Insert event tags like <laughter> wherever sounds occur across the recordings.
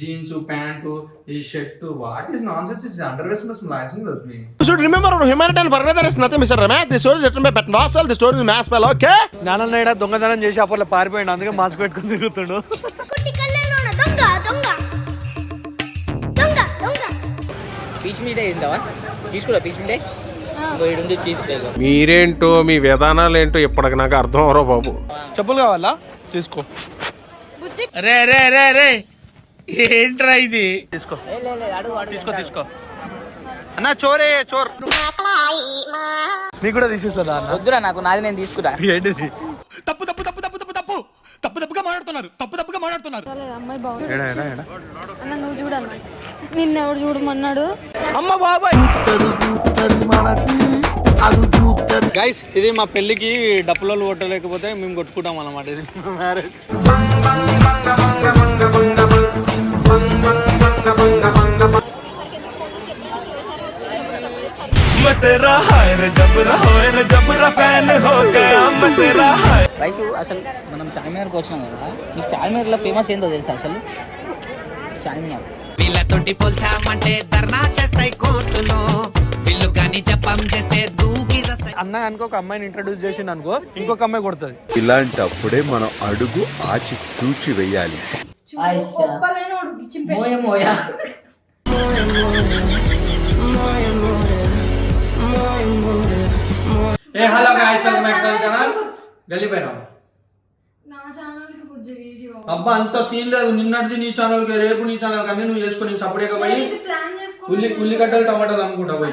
Jeans pant ఈ shirt what is nonsense is under ways must losing that me you should remember humanity further is nothing mister రమే the story jet by but not sell the story mass well okay నాన్న నైడ దొంగదనం చేసి అప్పట్లో పారిపోయాడు అందుకే mask పెట్టుకొని తిరుగుతుండు. దొంగ దొంగ. దొంగ దొంగ. పీచ్ మీడే ఇందావా తీసుకురా పీచ్ మీడే మీరేంటో మీ విధానాలు ఏంటో ఇప్పటికి నాకు అర్థం అవరో బాబు. చెప్పులు కావాలా? తీసుకో. రే రే రే రే. ఏంట్రా ఇది? తీసుకో. తీసుకో తీసుకో. అన్న చోరే చోర్. నీకు కూడా తీసేస్తుందా అన్న? వద్దురా నాకు నాది నేను తీసుకురా. ఏంటిది? తప్పు తప్పు తప్పు తప్పు తప్పు తప్పు. తప్పు తప్పుగా మాట్లాడుతున్నారు. తప్పు తప్పుగా మాట్లాడుతున్నారు. అమ్మాయి బాగుంది. అన్న నువ్వు చూడన్న. నిన్నెవడు చూడమన్నాడు? అమ్మ బాబాయ్! గైస్ ఇది మా పెళ్ళికి డప్పులలో కొట్టలేకపోతే మేము కొట్టుకుంటాం అన్నమాట. ఇది మ్యారేజ్ రైసు అసలు మనం చార్మినార్కి వచ్చినాం కదా. నీకు చార్మినార్లో ఫేమస్ ఏందో తెలుసా అసలు? చార్మినార్. వీళ్ళతోటి పోల్చామంటే ధర్నా చేస్తాయి కోర్టులో. వీళ్ళు కానీ జపం చేస్తే దూకి అన్న అనుకో ఒక అమ్మాయిని ఇంట్రడ్యూస్ చేసిండు అనుకో ఇంకొక అమ్మాయి కొడుతుంది. ఇలాంటప్పుడే మనం అడుగు ఆచి తూచి వెయ్యాలి ఒప్పలేనోడు చింపేసి మోయ మోయ. Hey hello guys welcome back to channel గల్లీ పైన నా ఛానల్కి బుజ్జి వీడియో. అబ్బా అంత సీన్ లేదు. నిన్నటిది నీ ఛానల్కి రేపు నీ ఛానల్ కానీ నువ్వు చేసుకొని సపరేట్గా పోయి ఉల్లి ఉల్లిగడ్డలు టమాటాలు అమ్ముకుంటా పోయి.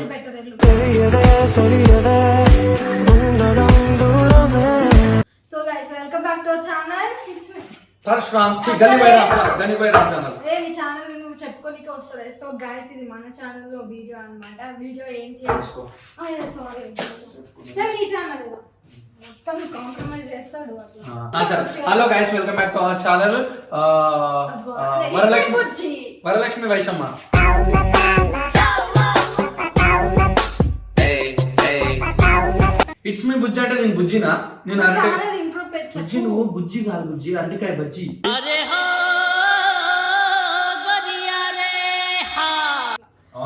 So guys welcome back to our channel it's Parashuram గల్లీ బైరామ్ ఛానల్ ఏ ఛానల్ చెప్పుకోనికే వస్తుంది. సో గైస్ ఇది మన ఛానల్లో వీడియో అన్నమాట. వీడియో ఏంటి? సారీ సరే నీ ఛానల్ మొత్తం కాంప్రమైజ్ చేస్తాడు hello guys welcome back to our channel Varalakshmi Bujji. Varalakshmi వైశమ్మ. It's me Bujji అంటే నేను బుజ్జినా? నేను అరటి ఛానల్ ఇంప్రూవ్ బుజ్జి నువ్వు బుజ్జి కాదు బుజ్జి అరటికాయ బజ్జి.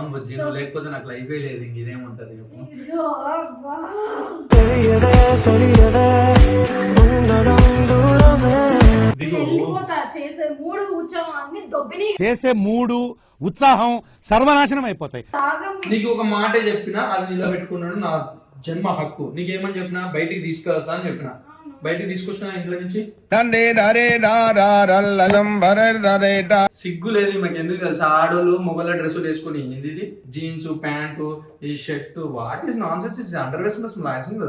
అవును బుజ్జి నువ్వు లేకపోతే నాకు లైఫే లేదు ఇదేముంటది చేసే మూడు అన్ని దొబ్బిని. చేసే మూడు ఉత్సాహం సర్వనాశనం అయిపోతాయి. నీకు ఒక మాట చెప్పినా అది నిలబెట్టుకున్నాడు నా జన్మ హక్కు. నీకేమని చెప్పినా బయటికి తీసుకెళ్తా అని చెప్పిన. బయటికి తీసుకొచ్చిన ఇంట్లో నుంచి సిగ్గు లేదు మాకు ఎందుకు తెలుసు ఆడోళ్ళు మొగల డ్రెస్సులు వేసుకుని ఏంది ఇది జీన్స్ ప్యాంటు ఈ shirt what is nonsense is under ways must losing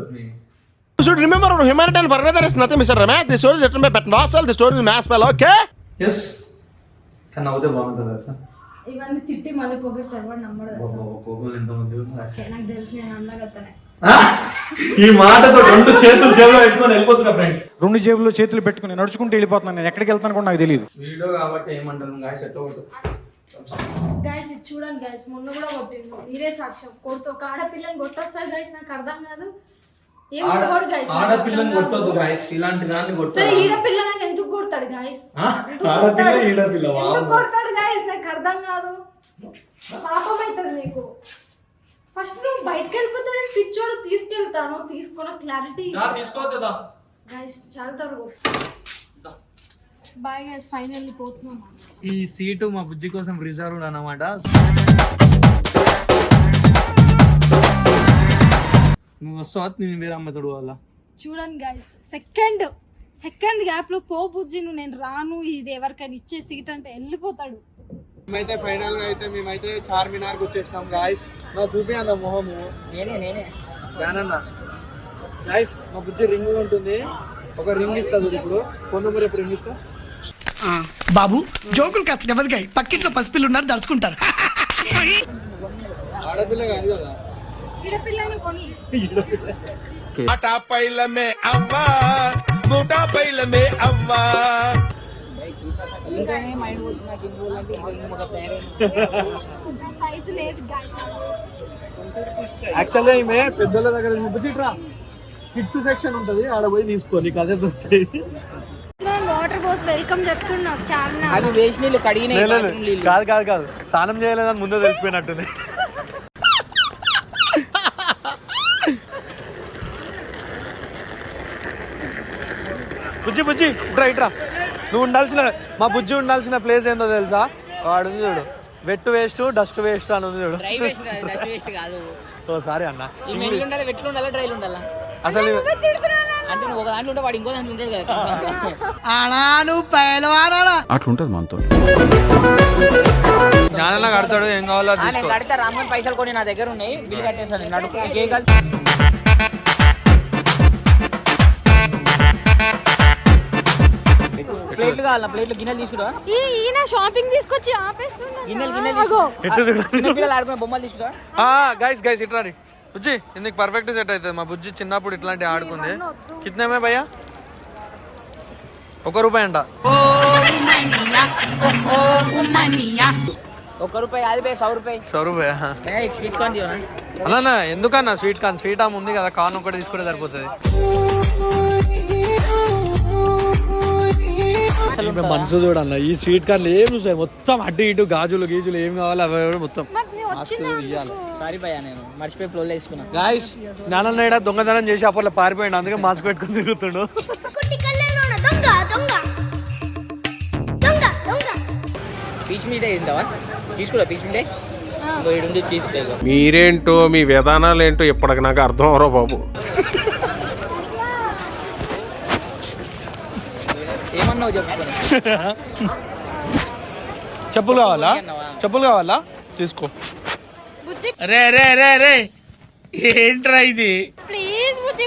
You should remember on humanitarian brother is nothing, Mr. Ramesh. The story is written by Pat Nossel. The story is mass spell, okay? కానీ నవ్వుతే బాగుంటుంది తెలుసా ఇవన్నీ తిట్టి మళ్ళీ పొగిడతారు వాడు నమ్మడు తెలుసా? కోపం ఎంత మంది ఉన్నారు. ఓకే, నాకు తెలుసు నేను అందగత్తనే ఆ? ఈ మాటతో రెండు చేతులు జేబులో పెట్టుకొని వెళ్ళిపోతున్నా ఫ్రెండ్స్ రెండు జేబుల్లో చేతులు పెట్టుకుని నడుచుకుంటూ వెళ్ళిపోతున్నాను నేను. ఎక్కడికి వెళ్తాను కూడా నాకు తెలియదు వీడియో కాబట్టి ఏమంటారు? గాయ సెట్ అవ్వదు గైస్ ఇది చూడండి గైస్ మొన్న కూడా కొట్టింది మీరే సాక్ష్యం. కొడుతూ ఒక ఆడపిల్లని కొట్టొచ్చా గైస్ నాకు అర్థం కాదు. ఏం ఆడ- కొడు గైస్ ఆడపిల్లని కొట్టొద్దు గాయస్. ఇలాంటి దాన్ని సరే కొట్టాలి ఈడపిల్ల నాకు ఎందుకు కొడతాడు గైస్ ఆ? ఆడపిల్ల ఈడపిల్ల ఎందుకు వామ్మో. కొడతాడు గైస్ నాకు అర్థం కాదు. పాపం అవుతుంది నీకు ఫస్ట్ నువ్వు బయటకు వెళ్ళిపోతాడు పిచ్చోడు తీసుకెళ్తాను. తీసుకున్న క్లారిటీ తీసుకోవద్దా గైస్ చాలా తరుగు. బాయ్ గైస్ ఫైనల్లీ పోతున్నాం. ఈ సీటు మా బుజ్జి కోసం రిజర్వ్ అన్నమాట. నువ్వు వస్తావా? నేను వేరే అమ్మాయి వల్ల చూడండి గైస్ సెకండ్ సెకండ్ గ్యాప్లో పో బుజ్జి నువ్వు నేను రాను. ఇది ఎవరికైనా ఇచ్చే సీట్ అంటే వెళ్ళిపోతాడు. మేమైతే ఫైనల్గా అయితే మేమైతే చార్మినార్కి వచ్చేసినాం గాయస్ నా చూపి అన్న మొహము. నేనే నేనే. దానన్న గాయస్ మా బుజ్జి రింగ్ ఉంటుంది. ఒక రింగ్ ఇస్తుంది ఇప్పుడు. మరి ఇప్పుడు రింగ్ ఇస్తా? బాబు జోకులు కాస్త నెమ్మదిగా పక్కింట్లో పసిపిల్లు ఉన్నారు దడుచుకుంటారు. <laughs> ఆడపిల్ల కాదు కదా? పైలమే అవ్వా పైలమే అవ్వా. ఇంకానే మైండ్ పోతుంది నాకు ఇంకో అంటే ఇంకా ఇంకొక తయారైంది సైజు లేదు గైస్ యాక్చువల్గా ఈమె పెద్దల దగ్గర బుజ్జిట్రా కిడ్స్ సెక్షన్ ఉంటది ఆడ పోయి తీసుకో నీకు అదే దొరుకుతాయి వాటర్ పోసి వెల్కమ్ చెప్తున్నావు చాలా అవి వేసి నీళ్ళు కడిగినాయి. కాదు కాదు కాదు. స్నానం చేయలేదని ముందే తెలిసిపోయినట్టుంది. బుజ్జి బుజ్జి ఇట్రా ఇట్రా నువ్వు ఉండాల్సిన మా బుజ్జి ఉండాల్సిన ప్లేస్ ఏందో తెలుసా వాడు ఉంది చూడు వెట్ వేస్ట్ డస్ట్ వేస్ట్ అని ఉంది చూడు డ్రై వేస్ట్ కాదు డస్ట్ వేస్ట్ కాదు ఓ సారీ అన్న ఈ ఉండాలి వెట్లు ఉండాలి డ్రైలు ఉండాలా అసలు అంటే నువ్వు ఒక దాంట్లో ఉంటే వాడు ఇంకో దాంట్లో ఉంటాడు కదా అట్లుంటది మనతో జ్ఞానంగా కడతాడు ఏం కావాలో కడితే రామన్ పైసలు కొన్ని నా దగ్గర ఉన్నాయి బిల్ కట్టేసాను నడుపు ప్లేట్లు కావాలా? ప్లేట్లు గిన్నెలు తీసుకురా. ఈ ఈయన షాపింగ్ తీసుకొచ్చి ఆపేస్తున్నాడు గిన్నెలు గిన్నెలు పిల్లలు ఆడుకునే బొమ్మలు తీసుకురా. గైస్ గైస్ ఇట్లా రీ. బుజ్జి ఇందుకు పర్ఫెక్ట్ సెట్ అవుతుంది. మా బుజ్జి చిన్నప్పుడు ఇట్లాంటి ఆడుకుంది. కితనేమే భయ్యా? ఒక రూపాయి అంట. ఒక్క రూపాయి అది సౌ రూపాయి. సో రూపాయ. స్వీట్ కార్న్ అన్నా ఎందుకన్నా? స్వీట్ కార్న్ స్వీట్ ఆమె ఉంది కదా. కార్న్ ఒకటి తీసుకుంటే సరిపోతుంది. అసలు మనసు చూడాల ఈ స్వీట్ కార్ ఏం చూసారు మొత్తం అటు ఇటు గాజులు గీజులు ఏం కావాలి అవి మొత్తం. గాయస్ నాన్న దొంగతనం చేసి అప్పట్లో పారిపోయాడు అందుకే మాస్క్ పెట్టుకుని తిరుగుతుండు. పీచ్ మీటే తింటావా? తీసుకురా పీచ్ మీటే మీరేంటో మీ విధానాలు ఏంటో ఇప్పటికి నాకు అర్థం అవరా బాబు. ఏమన్నావు చెప్పులు కావాలా? చెప్పులు కావాలా? తీసుకో. రే రే రే రే. ఏంట్రా ఇది? ప్లీజ్ బుజ్జి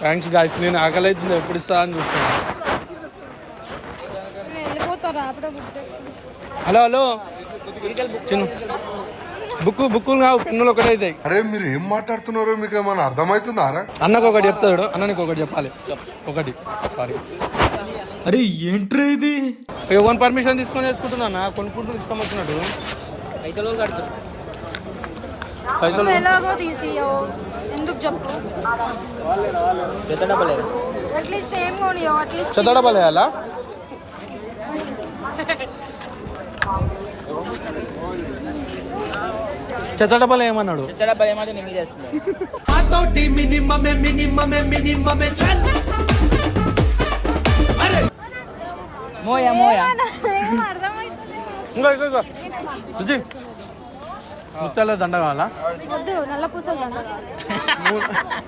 థ్యాంక్స్ గాయస్ నేను ఆకలి అవుతుంది ఎప్పుడు ఇస్తా అని చూస్తాను హలో హలో. చిన్న. బుక్ బుక్కులు కావు పెన్నులు ఒకటే అవుతాయి. అరే మీరు ఏం మాట్లాడుతున్నారో మీకు ఏమైనా అర్థమవుతుందా రా అన్నకు ఒకటి చెప్తాడు అన్న నీకు ఒకటి చెప్పాలి. ఒకటి సారీ అరే ఏంట్రా ఇది? ఎవరి పర్మిషన్ తీసుకొని వేసుకుంటున్నా కొనుక్కుంటూ ఇష్టం వచ్చినట్టు. పైసలు నువ్వు ఎలాగో తీసియో ఎందుకు చెప్పు? చెత్త అట్లీస్ట్ ఏం కొనియో అట్లీస్ట్ చెత్త చెత్త డబ్బాలు ఏమన్నాడు చెత్త డబ్బలు ఏమంటే మినిమమే చల్. మోయా మోయా. ఇంకో ఇంకో ఇంకో. రుచి ముత్యాల దండ కావాలా? వద్దు నల్ల పూసలు దండ నువ్వు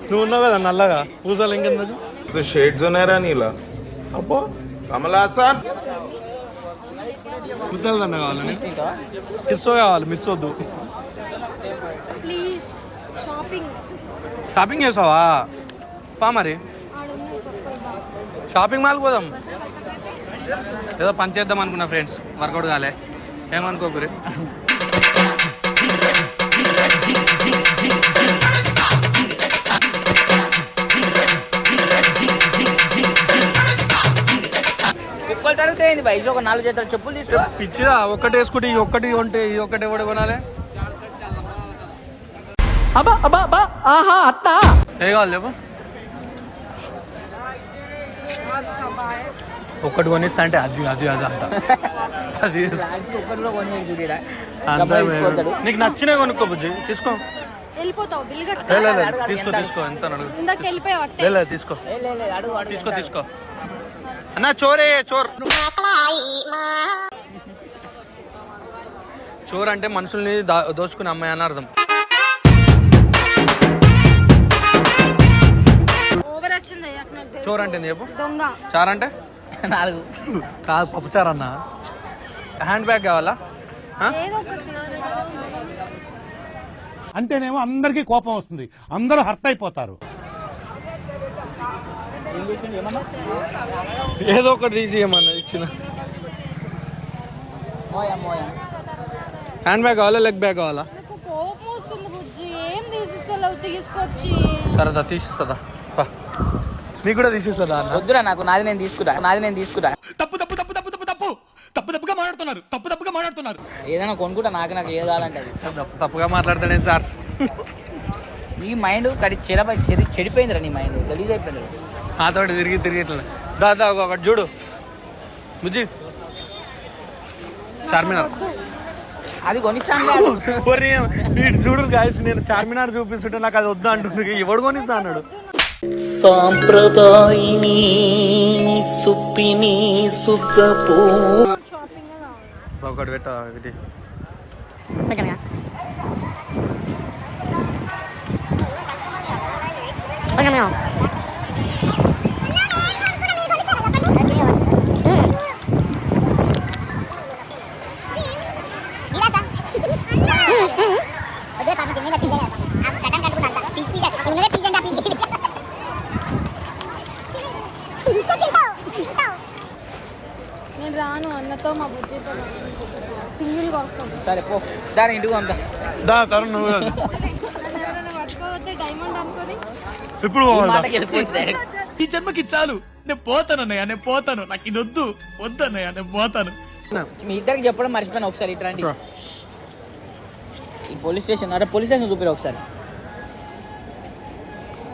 నువ్వు ఉన్నావు కదా నల్లగా? పూసలు ఇంకెందుకు షేడ్స్ ఉన్నాయరా నీలా? అబ్బో కమలాసన్ ముత్యాల దండ కావాలని ఇంకా కిస్సో కావాలి? మిస్ వద్దు. షాపింగ్ షాపింగ్ చేసావా? పా మరి. షాపింగ్ మాల్ పోదాం. ఏదో పని చేద్దాం అనుకున్నా ఫ్రెండ్స్ వర్కౌట్ కాలే. ఏమనుకోకురి ఒక నాలుగు చెప్పులు తీసుకో. పిచ్చిదా? ఒక్కటి వేసుకుంటే ఈ ఒక్కటి కొంటే ఈ ఒక్కటి ఎవడు కొనాలి? అబ్బా అబ్బా అబ్బా ఆహా అట్టా ఏ కావాలి చెప్పు. ఒక్కటి కొనిస్తా అంటే అది అది అది అంట. అది నీకు నచ్చినా కొనుక్కో బుజ్జి. తీసుకో. వెళ్ళిపోతావు తీసుకో తీసుకో ఎంత ఇందాక వెళ్ళిపోయావు తీసుకో. తీసుకో తీసుకో. అన్న చోరే చోర్. చోర్ అంటే మనుషుల్ని దోచుకునే అమ్మాయి అని అర్థం. చోర్ అంటే చెప్పు. దొంగ. చార్ అంటే? నాలుగు. కాదు పప్పు చార్ అన్న. హ్యాండ్ బ్యాగ్ కావాలా? అంటేనేమో అందరికీ కోపం వస్తుంది. అందరూ హర్ట్ అయిపోతారు. ఏదో ఒకటి తీసి ఏమన్నా ఇచ్చిన. హ్యాండ్ బ్యాగ్ కావాలా లెగ్ బ్యాగ్ కావాలా? నాకు కోపం వస్తుంది బుజ్జి. ఏం తీసిస్తలేవు తీసుకొచ్చి. సరదా తీసిస్తుందా పా. నీకు కూడా తీసిస్తుందా అన్న? వద్దురా నాకు నాది నేను తీసుకురా నాది నేను తీసుకురా. తప్పు తప్పు తప్పు తప్పు తప్పు తప్పు. తప్పు తప్పుగా మాట్లాడుతున్నారు. తప్పు తప్పుగా మాట్లాడుతున్నారు. ఏదైనా కొనుక్కుంటా నాకు నాకు ఏది కావాలంటే అది. తప్పు- తప్పుగా మాట్లాడతాడేం సార్? నీ మైండ్ కడి చెడ చెడి చెడిపోయిందిరా నీ మైండ్ గలీజ్ అయిపోయింది నాతోటి తిరిగి తిరిగి ఇట్లా దాదా ఒకటి చూడు. బుజ్జి. చార్మినార్. అది కొనిస్తాను చూడు గాయస్ నేను చార్మినార్ చూపిస్తుంటే నాకు అది వద్దు అంటుంది. ఎవడు కొనిస్తా అన్నాడు? సాంప్రదాయిని సుప్పిని సుద్దపూ ఒకటి పెట్ట ఒకటి. నేను సరే పో. దాని ఇంటికి అంతా దా. తరుణ్ నువ్వు ఇప్పుడు ఈ పోవాలి మాటకి వెళ్ళిపోవచ్చు డైరెక్ట్ ఈ జన్మకి చాలు. నేను పోతాను అన్నయ్య నేను పోతాను. నాకు ఇది వద్దు. వద్దు అన్నయ్య నేను పోతాను. మీ ఇద్దరికి చెప్పడం మర్చిపోయినా ఒకసారి ఇట్లాంటి. ఈ పోలీస్ స్టేషన్ అరే పోలీస్ స్టేషన్ చూపిరు ఒకసారి.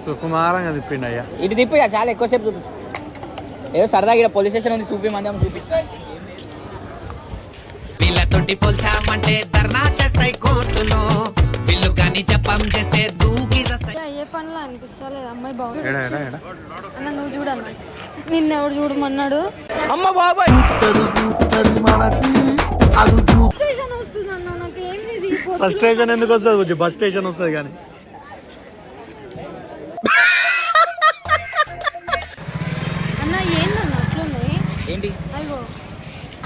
సుకుమారంగా తిప్పిండి అయ్యా ఇటు తిప్పి చాలా ఎక్కువసేపు చూపించు ఏదో సరదాగా ఇక్కడ పోలీస్ స్టేషన్ ఉంది చూపి మంది చూపించు. వీళ్ళతోటి పోల్చామంటే ధర్నా చేస్తాయి కోర్టులో వీళ్ళు కానీ జపం చేస్తే దూకి అయ్యే పనులు అనిపిస్తలేదు? అమ్మాయి బాగుంది ఏడా ఏడా ఏడా? అన్న నువ్వు చూడన్న నిన్న ఎవడు చూడమన్నాడు? అమ్మ బాబాయ్! స్టేషన్ వస్తుంది అన్న నాకు ఏం లేదు ఈ పొద్దున. బస్ స్టేషన్ ఎందుకు వస్తుంది? బుజ్జి బస్ స్టేషన్ వస్తుంది కానీ.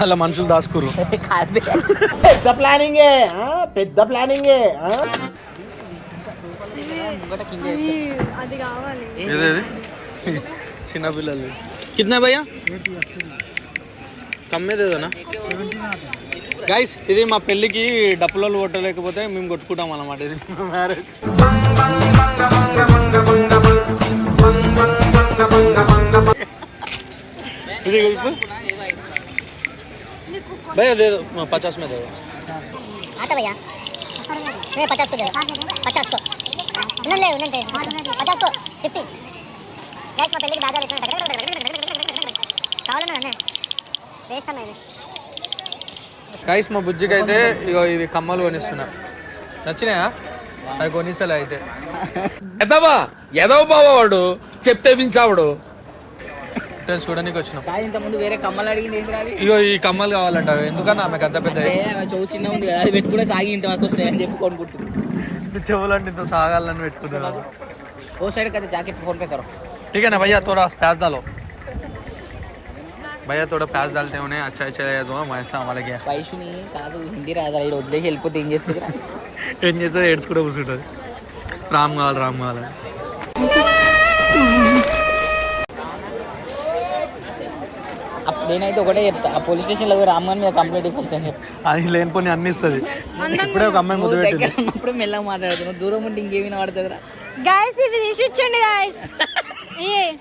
అలా మనుషులు దాచుకురు కాదు. ముంగట కింద అది అది కావాలి ఏదేది? చిన్నపిల్లలు కిतना భయ్యా? కమ్మేదేదనా గైస్ ఇది మా పెళ్ళికి డప్పులలో కొట్టలేకపోతే మేము కొట్టుకుంటాం అన్నమాట. ఇది మ్యారేజ్ ఇది भैया दे दो पचास में दे दो आता भैया नहीं पचास को दे पचास को नहीं ले नहीं पचास को फिफ्टी गैस మా పెళ్ళికి బాగా కావాలన్నా అన్న వేస్ట్ అన్న ఇది గైస్ మా బుజ్జికి అయితే ఇగో ఇవి కమ్మలు కొనిస్తున్నా నచ్చినాయా అవి కొనిస్తలే అయితే <laughs> ఎదవా ఎదవ బావాడు చెప్తే వించావుడు నేను చూడడానికి వచ్చినాం కాదు ఇంత ముందు వేరే కమ్మలు అడిగింది ఏంటి అది ఇగో ఈ కమ్మలు కావాలంట అవి ఎందుకన్నా ఆమెకు అంత పెద్ద అంటే ఆమె చెవు చిన్న ఉంది కదా అది పెట్టుకుంటే సాగి ఇంత వరకు వస్తాయి అని చెప్పి కొనుక్కుంటుంది <laughs> చెవులంటే ఇంత సాగాలని పెట్టుకున్నారు ఓ సైడ్ కదా జాకెట్ ఫోన్ పే కరో ठीक है ना भैया थोड़ा प्याज डालो भैया थोड़ा प्याज डालते उन्हें अच्छा अच्छा दो वैसा हमारे क्या వైషుని కాదు హిందీ రాదా ఇక్కడ వదిలేసి వెళ్ళిపోతే ఏం చేస్తుంది ఏం చేస్తే ఏడ్స్ కూడా కూర్చుంటుంది రామ్ కావాలి రామ్ కావాలి నేనైతే ఒకటే చెప్తా ఆ పోలీస్ స్టేషన్లో రామ్మని మీద కంప్లైంట్ ఇవ్వచ్చు చెప్తా. అది లేనిపోని అన్ని ఇస్తుంది. ఇప్పుడే ఒక అమ్మాయి ముద్దు దగ్గర ఉన్నప్పుడు మెల్లగా మాట్లాడుతున్నావు. దూరం ఉంటే ఇంకేమి పడుతుందిరా? గాయస్ ఇవి తీసి ఇచ్చండి గాయస్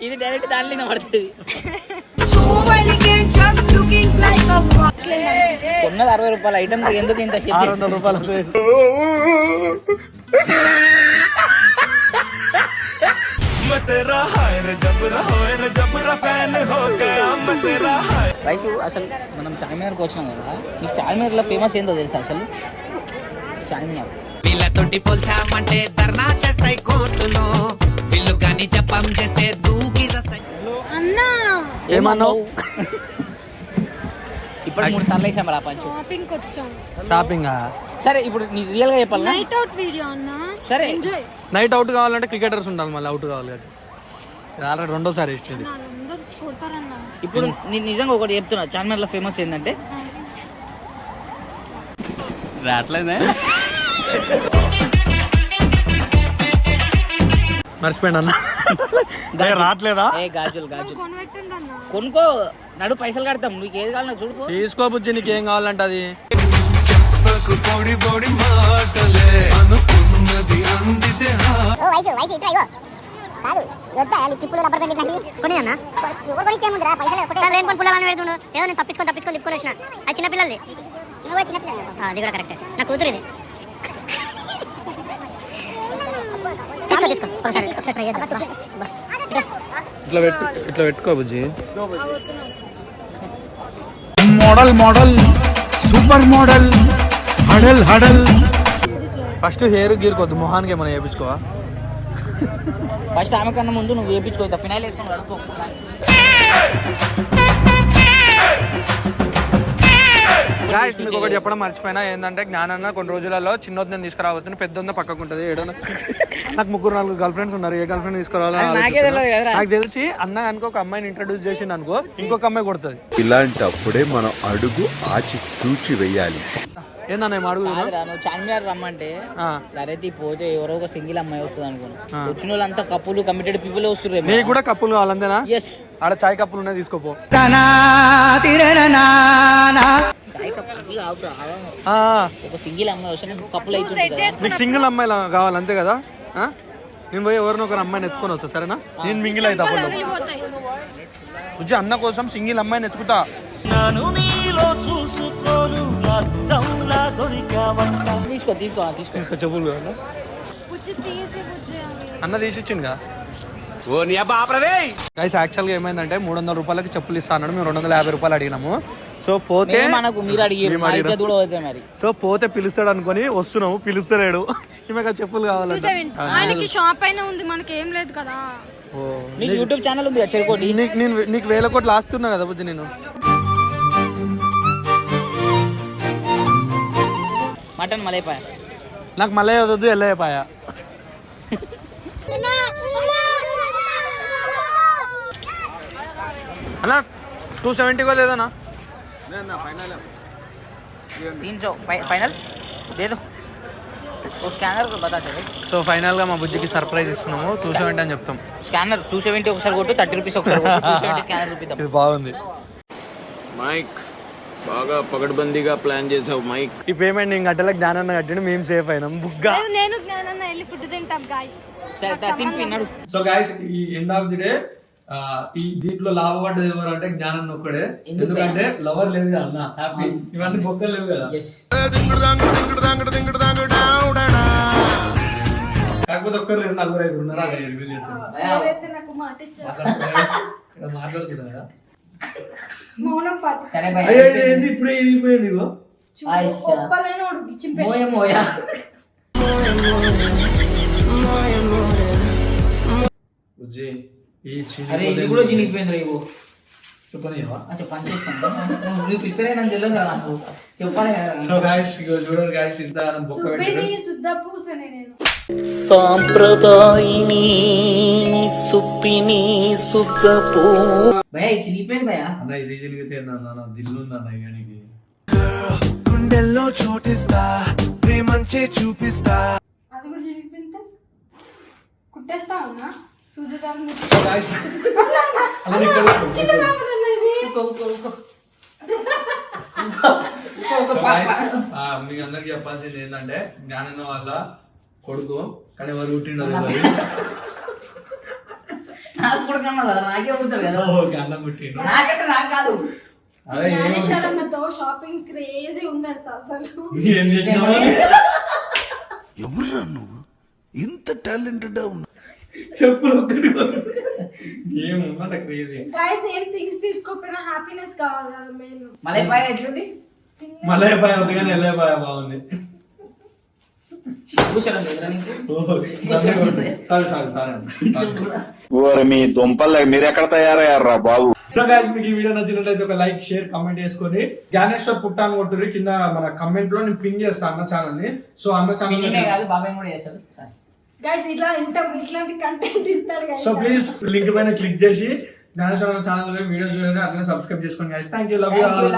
ఇది డైరెక్ట్ దాంట్లో పడుతుంది. కొన్నది అరవై రూపాయల ఐటమ్ ఎందుకు ఇంత shit ఆరు వందల రూపాయలు <laughs> రైసు అసలు మనం చార్మినార్కి వచ్చినాం కదా. నీకు చార్మినార్లో ఫేమస్ ఏందో తెలుసా అసలు? చార్మినార్. వీళ్ళతోటి పోల్చామంటే ధర్నా చేస్తాయి కోర్టులో వీళ్ళు కానీ జపం చేస్తే దూకి చేస్తాయి అన్న! ఏమన్నావు? ఇప్పుడు మూడు సార్లు వేసాం రా పంచు. షాపింగ్ వచ్చాం షాపింగ్ సరే ఇప్పుడు నీ రియల్గా చెప్పాలా నైట్ అవుట్ వీడియో అన్న. సరే. ఎంజాయ్ నైట్ అవుట్ కావాలంటే క్రికెటర్స్ ఉండాలి మళ్ళీ అవుట్ కావాలి ఆల్రెడీ రెండోసారి కొడతారన్న. ఇప్పుడు నేను నిజంగా ఒకటి చెప్తున్నా చార్మినార్లో ఫేమస్ ఏంటంటే? రావట్లేదే. మర్చిపోయింది అన్న. <laughs> రావట్లేదా? ఏ గాజులు గాజులు. కొనబెట్టండి అన్న కొనుక్కో. నడు పైసలు కడతాం. నీకు ఏది కావాలన్నా చూడుకో. తీసుకో బుజ్జి నీకు ఏం కావాలంటే అది. కాదు వద్దా తిప్పులు రబ్బర్ పెళ్ళి కంటే కొని అన్న? ఎవరు కొనిస్తే ఏముందిరా పైసలు ఒకటే లేని కొని పుల్లాలని పెడుతుండు ఏదో నేను తప్పించుకొని తప్పించుకొని తిప్పుకొని వచ్చిన. అది చిన్న పిల్లలది. ఇవి కూడా చిన్న పిల్లలు అది కూడా కరెక్ట్ నా కూతురు ఇది. తీసుకో తీసుకో. ఒకసారి ఒకసారి ట్రై చేద్దాం. బా. ఇదో. ఇట్లా పెట్టు ఇట్లా పెట్టుకో బుజ్జి. మోడల్ మోడల్ సూపర్ మోడల్ హడల్ హడల్. ఫస్ట్ హెయిర్ గీరుకోవద్దు మొహానికి ఏమైనా చేయించుకోవా ఫస్ట్ ఆమె కన్నా ముందు నువ్వు వేయించుకో ఫినాయిల్ వేసుకొని గాయస్ మీకు ఒకటి చెప్పడం మర్చిపోయినా ఏంటంటే జ్ఞానన్న కొన్ని రోజులలో చిన్నోద్దని తీసుకురావద్దని పెద్ద పక్కకు ఉంటుంది. ఏడన? నాకు ముగ్గురు నాలుగు గర్ల్ ఫ్రెండ్స్ ఉన్నారు. ఏ గర్ల్ ఫ్రెండ్ తీసుకురావాలని నాకే తెలిసి అన్న అనుకో ఒక అమ్మాయిని ఇంట్రడ్యూస్ చేసిండు అనుకో ఇంకొక అమ్మాయి కొడుతుంది. ఇలాంటప్పుడే మనం అడుగు ఆచి తూచి వెయ్యాలి. ఏందన్న కాదురా నువ్వు చార్మినార్ రమ్మంటే ఆ. సరే పోతే ఎవరో ఒక సింగిల్ అమ్మాయి వస్తుంది అనుకున్నా వచ్చిన వాళ్ళంతా కప్పులు కమిటెడ్ పీపుల్ వస్తుర్రు నీకు కూడా కప్పులు కావాలంతేనా? ఎస్ ఆడ చాయ్ కప్పులు ఉన్నాయి తీసుకోపో. ఒక సింగిల్ అమ్మాయి నీకు సింగిల్ అమ్మాయి కావాలి అంతే కదా? నేను పోయి ఎవరినో ఒకరు అమ్మాయిని ఎత్తుకొని వస్తా సరేనా? నేను మింగిల్ బుజ్జి అన్న కోసం సింగిల్ అమ్మాయిని ఎత్తుకుతా తీసుకో తీసుకో ఆ, తీసుకో. తీసుకో చెప్పులు కావాలా? బుజ్జి తీసి బుజ్జి అని. అన్న తీసిచ్చింది? గైస్ యాక్చువల్గా ఏమైందంటే మూడు వందల రూపాయలకి చెప్పులు ఇస్తా అన్నాడు మేము రెండు వందల యాభై రూపాయలు అడిగినాము. సో పోతే మనకు మీరు. ఇజ్జత్ కూడా అవుతాయి మరి. సో పోతే పిలుస్తాడు అనుకొని వస్తున్నాము పిలుస్తలేడు. ఈమె చెప్పులు కావాలంట. ఆయనకి షాప్ అయినా ఉంది మనకి ఏం లేదు కదా. నీకు యూట్యూబ్ ఛానల్ ఉంది చెరుకోటి? నీకు నేను నీకు వేల కోట్లు ఆస్తున్నా కదా బుజ్జి నేను మటన్ మలైపాయ. నాకు మళ్ళీ వద్దు వెళ్ళయిపోయా అన్న టూ సెవెంటీ కూడా లేదన్నా. तीन सौ फाइनल दे दो वो स्कैनर को बता चलो సో ఫైనల్ గా మా బుజ్జికి సర్ప్రైజ్ ఇస్తున్నాము టూ సెవెంటీ అని చెప్తాం స్కానర్ టూ సెవెంటీ ఒకసారి కొట్టు థర్టీ రూపీస్ ఒకసారి కొట్టు టూ సెవెంటీ స్కానర్ రూపీస్ ఇది <laughs> బాగుంది మైక్ బాగా పగడ్బందీగా ప్లాన్ చేసావు మైక్ ఈ పేమెంట్ నేను కట్టలేక జ్ఞానాన్ని కట్టండి మేము సేఫ్ అయినాం బుగ్గా లేదు, నేను జ్ఞానాన్ని వెళ్ళి ఫుడ్ తింటాం గాయస్ సరే తినిపి నడు సో గాయస్ ఈ ఎండ్ ఆఫ్ ది డే ఈ దీంట్లో లాభపడ్డది ఎవరు అంటే జ్ఞానం ఒక్కడే. ఎందుకు? ఎందుకంటే లవర్ లేదు కదా అన్న హ్యాపీ ఇవన్నీ బొక్కలు లేవు కదా. కాకపోతే ఒక్కరు నలుగురు ఐదు ఉన్నారు అదే రివీల్ చేస్తాను ఎవరైతే నాకు మాట ఇచ్చారు. ఇక్కడ మాట్లాడుతున్నా కదా మౌనం పాటి సరే భయ్ అయ్యో ఇది ఏంది? ఇప్పుడే ఇగో. మోయ మోయ. బుజ్జి ఈ అరే ఇది కూడా చినిగిపోయింది రా ఇవ్వు చెప్పనియవా అచ్చా పని చేస్తాను నువ్వు ప్రిపేర్ అయినా తెలియదు కదా నాకు. చెప్పాలి. సో గాయస్ ఇగో చూడండి గాయస్ ఇంత బొక్క సాంప్రదాయిని సుప్పిని సుద్దపూ భయ ఇది చినిగిపోయింది భయ అన్న ఇది జరిగితే నాన్న దిల్లు అన్న ఇక గుండెల్లో చోటిస్తా ప్రేమంచే చూపిస్తా. అది కూడా చిరిగిపోయింటే కుట్టేస్తా ఉన్నా? మీకు అందరికి చెప్పాల్సింది ఏంటంటే జ్ఞానన్న వాళ్ళ కొడుకు కానీ ఎవరు పుట్టిండో నాకు నాకే కదా అన్న పుట్టిండు నాకంటే నాకు కాదు జ్ఞానేశ్వరన్నతో షాపింగ్ క్రేజీ ఉంది అసలు. <laughs> ఎవరురా నువ్వు? ఇంత టాలెంటెడ్ ఉన్నా చెప్పులు ఒక్కటి ఏముందంట క్రేజీ. గాయస్ ఏం థింగ్స్ తీసుకోకపోయినా హ్యాపీనెస్ కావాలి కదా మెయిన్ మలైపాయ ఎట్లుంది? పాయ ఉంది కానీ పాయ బాగుంది. మీ దుంపలు మీరు ఎక్కడ తయారయ్యారా బాబు? సో గాయస్ మీకు ఈ వీడియో నచ్చినట్లయితే ఒక లైక్ షేర్ కమెంట్ చేసుకొని జ్ఞానేశ్వర్ పుట్టాను కొట్టుర్రి కింద మన కమెంట్లో నేను పింగ్ చేస్తాను అన్న ఛానల్ని. సో అన్న ఛానల్ బాబాయ్ కూడా సరే. గైస్ ఇట్లా ఇంత ఇట్లాంటి కంటెంట్ ఇస్తాడు. సో ప్లీజ్ లింక్ పైన క్లిక్ చేసి జ్ఞానేశ్వర ఛానల్ వీడియో చూడండి అట్లనే సబ్స్క్రైబ్ చేసుకోండి guys thank you love you all.